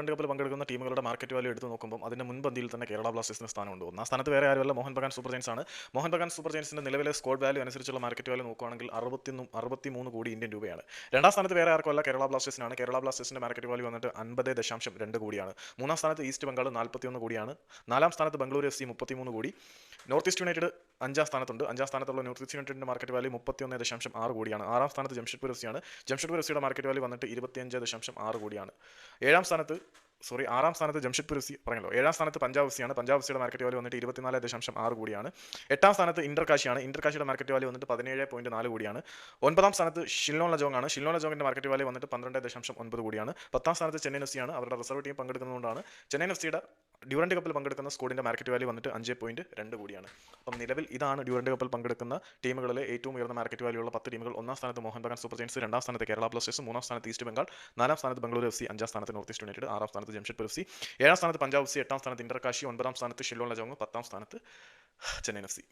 Durand കപ്പിൽ പങ്കെടുക്കുന്ന ടീമുകളുടെ മാർക്കറ്റ് വാല്യൂ എടുത്ത് നോക്കുമ്പോൾ അതിന് മുൻപന്തിയിൽ തന്നെ കേരള ബ്ലാസ്റ്റേഴ്സിന് സ്ഥാനമുണ്ട്. ഒന്നാം സ്ഥാനത്ത് വേറെ ആരുമല്ല മോഹൻ ബഗാൻ സൂപ്പർ ജയൻസ് ആണ്. മോഹൻ ബഗാൻ സൂപ്പർ ജയൻസിന്റെ നിലവിലെ സ്കോഡ് വാല്യൂ അനുസരിച്ചുള്ള മാർക്കറ്റ് വാല്യൂ നോക്കുകയാണെങ്കിൽ അറുപത്തി അറുപത്തി മൂന്ന് കോടി ഇന്ത്യൻ രൂപയാണ്. രണ്ടാം സ്ഥാനത്ത് വേറെ ആർക്കുമല്ല കേരള ബ്ലാസ്റ്റേഴ്സിനാണ്. കേരള ബ്ലാസ്റ്റേഴ്സിന്റെ മാർക്കറ്റ് വാല്യൂ വന്നിട്ട് അൻപത് ദശാംശം രണ്ട് കോടിയാണ്. മൂന്നാം സ്ഥാനത്ത് ഈസ്റ്റ് ബംഗാൾ നാൽപ്പത്തിയൊന്ന് കോടിയാണ്. നാലാം സ്ഥാനത്ത് ബംഗളൂരു എഫ് സി മുപ്പത്തിമൂന്ന് കോടി. നോർത്ത് ഈസ്റ്റ് യുണൈറ്റഡ് അഞ്ചാം സ്ഥാനത്തുണ്ട്. അഞ്ചാം സ്ഥാനത്തുള്ള നോർത്ത് ഈസ്റ്റ് യുണൈറ്റഡിന്റെ മാർക്കറ്റ് വാല്യൂ മുപ്പത്തിയൊന്ന് ദശാംശം ആറ് കോടിയാണ്. ആറാം സ്ഥാനത്ത് ജംഷഡ്പൂർ എഫ് സിയാണ് ജംഷഡ്പൂർ എഫ് സിയുടെ മാർക്കറ്റ് വാല്യൂ വന്നിട്ട് ഇരുപത്തിയഞ്ച് ദശാംശം ആറ് കോടിയാണ്. ഏഴാം സ്ഥാനത്ത് സോറി ആറാം സ്ഥാനത്ത് ജംഷഡ്പൂർ എഫ് സി പറഞ്ഞല്ലോ ഏഴാം സ്ഥാനത്ത് പഞ്ചാബ് എഫ് സിയാണ് പഞ്ചാബ് എഫ് സിയുടെ മാർക്കറ്റ് വാല്യൂ വന്നിട്ട് ഇരുപത്തിനാല് ദശാംശം ആറ് കോടിയാണ്. എട്ടാം സ്ഥാനത്ത് ഇന്റർ കാശിയാണ് ഇന്റർ കാശിയുടെ മാർക്കറ്റ് വാല്യൂ വന്നിട്ട് പതിനേഴ് പോയിന്റ് നാല് കോടിയാണ്. ഒൻപതാം സ്ഥാനത്ത് ഷില്ലോൺ ലജോങ് ആണ്. ഷില്ലോൺ ലജോങ്ങിന്റെ മാർക്കറ്റ് വാല്യൂ വന്നിട്ട് പന്ത്രണ്ട് ദശാംശം ഒൻപത് കോടിയാണ്. പത്താം സ്ഥാനത്ത് ചെന്നൈ എഫ് സിയാണ് അവരുടെ റിസർവ് ടീം പങ്കെടുക്കുന്നതുകൊണ്ടാണ്. ചെന്നൈ എഫ് സിയുടെ ഡ്യൂറന്റ് കപ്പിൽ പങ്കെടുക്കുന്ന സ്കോഡിന്റെ മാർക്കറ്റ് വാല്യൂ വന്നിട്ട് അഞ്ച് പോയിന്റ് രണ്ട് കോടിയാണ്. അപ്പം നിലവിൽ ഇതാണ് ഡ്യൂറന്റ് കപ്പിൽ പങ്കെടുക്കുന്ന ടീമുകളിലെ ഏറ്റവും ഉയർന്ന മാർക്കറ്റ് വാല്യൂ ഉള്ള പത്ത് ടീമുകൾ. ഒന്നാം സ്ഥാനത്ത് മോഹൻ ബഗാൻ സൂപ്പർ ജയൻസ് രണ്ടാം സ്ഥാനത്ത് കേരള ബ്ലാസ്റ്റേഴ്സ് മൂന്നാം സ്ഥാനത്ത് ഈസ്റ്റ് ബംഗാൾ നാലാം സ്ഥാനത്ത് ബംഗളൂരു എഫ് സി അഞ്ചാം സ്ഥാനത്ത് നോർത്ത് ഈസ്റ്റ് യുണൈറ്റഡ് ആറാം സ്ഥാനത്ത് ജംഷഡ്പൂർ എഫ് സി ഏഴാം സ്ഥാനത്ത് പഞ്ചാബ് എഫ് സി എട്ടാം സ്ഥാനത്ത് ഇന്റർകാശി ഒൻപതാം സ്ഥാനത്ത് ഷില്ലോൺ ലജോങ് പത്താം സ്ഥാനത്ത് ചെന്നൈ എഫ് സി.